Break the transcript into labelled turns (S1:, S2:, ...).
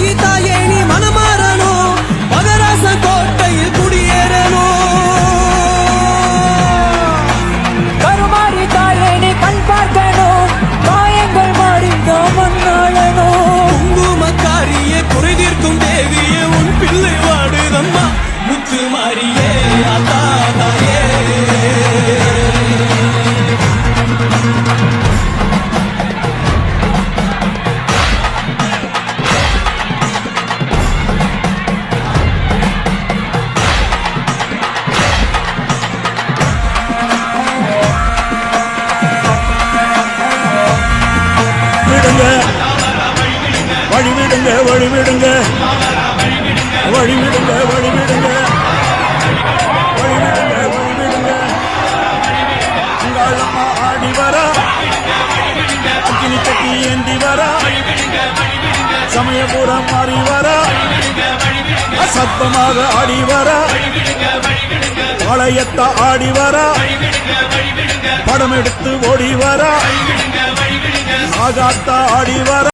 S1: agita, agita. வழிவிடுங்க. வழிவிடுங்க
S2: வழிவிடுங்க. வழிவிடுங்க வழிவிடுங்க. வழி விடுங்க அங்காளம்மா ஆடி வரா. அக்கினி கட்டி ஏந்தி வரா. சமயபுரம் மாறி வரா. சத்தமாக ஆடி வரா. பாளையத்த ஆடி வரா. படம் எடுத்து ஓடி வரா. ஆகாத்தா வர